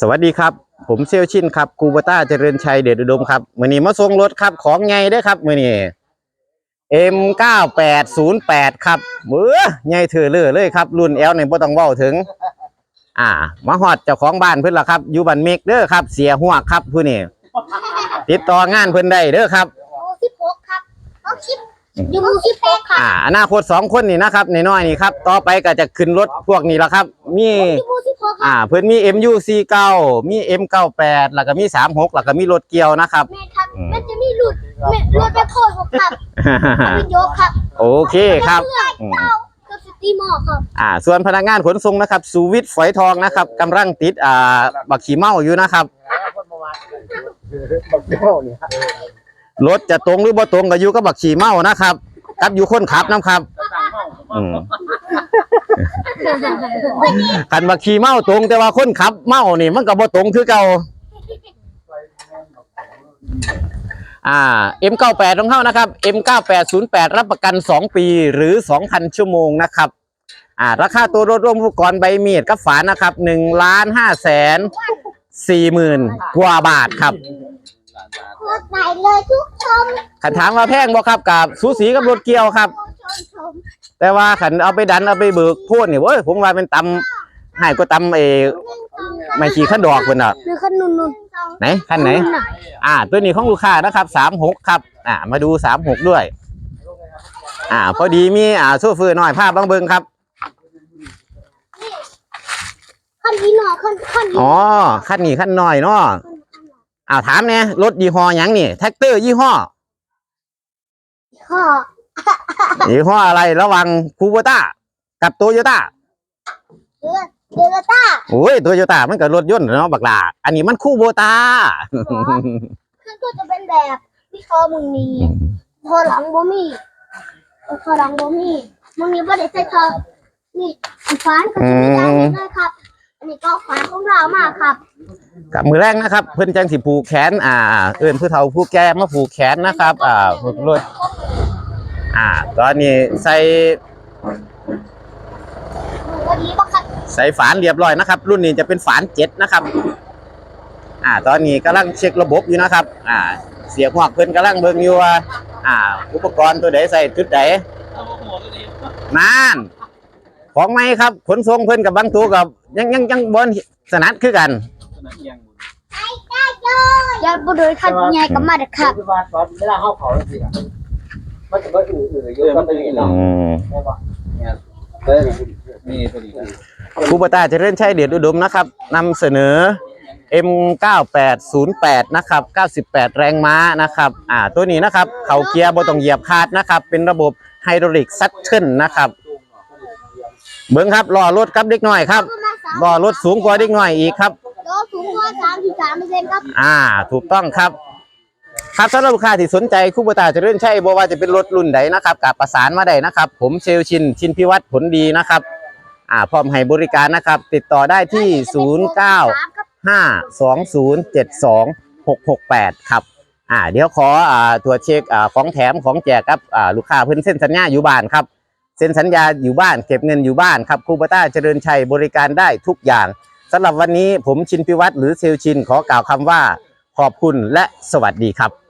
สวัสดีครับ ผมเซลชินครับกูบต้าเจริญชัยเดชอุดมครับมือนี้มาส่งรถครับของไงเด้อครับมือนี้ M9808 ครับเบื่อใหญ่เถื่อเลือเลยครับ รุ่นแอลในบ่ต้องเว้าถึง อ่า มาฮอดเจ้าของบ้านเพิ่นละครับอยู่บ้านเมกเด้อครับ เสียหัวครับผู้นี้ติดต่องานเพิ่นได้เด้อครับ หมูสิบหกครับเอาคลิป อยู่หมูสิบหกครับอ่าอนาคตสองคนนี่นะครับน้อยๆนี่ครับต่อไปก็จะขึ้นรถพวกนี้ละครับ มีอยู่หมูสิบหกคอ่ารับเพิ่นมี MU49 มี M98 แล้วก็มี 36 แล้วก็มีรถเกียวนะครับ แม่ครับแม่จะมีหลุดแม่รถไปโคตรผมครับเป็นยกครับโอเคครับเพื่อนเจ้าคือสตีมอร์ครับอ่าส่วนพนักงานขนส่งนะครับสูวิทย์ฝอยทองนะครับกำลังติดอ่าบักขี่เมาอยู่นะครับ รถจะตรงหรือบ่ตรงก็อยู่กับบักขี่เมานะครับกับอยู่คนขับนะครับอืมคันบักขี่เมาตรง แต่ว่าคนขับเมานี่มันก็บ่ตรงคือเก่าอ่า M98 ของเขานะครับ M9808 รับประกัน 2 ปีหรือ 2,000 ชั่วโมงนะครับ อ่า ราคาตัวรถร่วมอุปกรณ์ใบมีดกับฝานะครับ1ล้าน5แสน4หมื่นกว่าบาทครับ โคตรไหนเลยทุกชมขันถามว่าแพงบ่ครับกับสูสีกับรถเกียวครับ ชมชมแต่ว่าขันเอาไปดันเอาไปเบิกพูดนี่เว้ยผมว่าเป็นตำให้ก็ตำเอไม่ขี่ขั้นดอกเพิ่นอะ หรือขนุนนุนไหนขั้นไหน อ่า ตัวนี้ของลูกค้านะครับสามหกครับ อ่า มาดูสามหกด้วย อ่า พอดีมีอ่าโซเฟอร์หน่อยภาพบางเบิงครับ ขันที่หนอขันขันที่อ๋อขั้นนี้ขั้นน้อยเนาะ อ่าถามเนี่ยรถยี่ห้อหยังนี่แท็กเตอร์ยี่ห้อข้อยี่ห้ออะไรระหวังคูโบต้ากับโตโยต้าเดือเดือต้าโอ้ยโตโยต้ามันก็รถยนต์เนาะบักหลาอันนี้มันคูโบต้า ขึ้นก็จะเป็นแบบที่คอมึงมีคอหลังบ่มีคอหลังบ่มีมึงมีบ่ได้ใส่คอนี่อันฟ้านก็จะมีด้านนี้ด้วยครับ อันนี้ก็ฟ้านของเรามากครับกับมือแรกนะครับ เพื่อนจังสิผูกแขนอ่า เอื้อนผู้เฒ่าผู้แก่มาผูกแขนนะครับ อ่าผูกรถอ่า ตอนนี้ใส่วันนี้บักคัดใส่ฝานเรียบร้อยนะครับ รุ่นนี้จะเป็นฝานเจ็ดนะครับ อ่า ตอนนี้กำลังเช็คระบบอยู่นะครับ อ่า เสียบหัวกเพิ่นกำลังเบิ่งอยู่ว่าอ่า อุปกรณ์ตัวใดใส่จุดใดนาน ของไหมครับขนส่งเพิ่นกับบางตัวกับยังยังยังบนสนัดคือกันอย่าบ่โดยคัดใหญ่กับมาเด้อครับคือว่าตอนเวลาเข้าเขาจริงๆอะมันจะมาอืออือเยอะมันจะมีเนาะอืมใช่ปะเนี่ยเด้อนี่ตัวนี้ครูปตาเจริญชัยเดชอุดมนะครับนำเสนอ M9808 นะครับ 98 แรงม้านะครับ อ่า ตัวนี้นะครับ เขาเกียร์บ่ต้องเหยียบคาดนะครับ เป็นระบบไฮดรอลิกซัคเทิลนะครับ เบิ้งครับล้อรถครับเด็กน้อยครับล้อรถสูงกว่าเด็กน้อยอีกครับล้อสูงกว่า3-3เปอร์เซ็นต์ครับ อ่า ถูกต้องครับ ครับสำหรับลูกค้าที่สนใจคู่ปตาเจริญชัยบ่ว่าจะเป็นรถรุ่นใดนะครับกับประสานมาได้นะครับ ผมเชลชินชินพิวัตรผลดีนะครับ อ่า พร้อมให้บริการนะครับ ติดต่อได้ที่09ห้าสองศูนย์เจ็ดสองหกหกแปดครับอ่าเดี๋ยวขออ่าตรวจเช็คอ่าของแถมของแจกครับอ่าลูกค้าเพิ่นเซ็นสัญญาอยู่บ้านครับ เซ็นสัญญาอยู่บ้านเก็บเงินอยู่บ้านครับครูปต้าเจริญชัยบริการได้ทุกอย่างสำหรับวันนี้ผมชินพิวัตรหรือเซลชินขอกล่าวคำว่าขอบคุณและสวัสดีครับ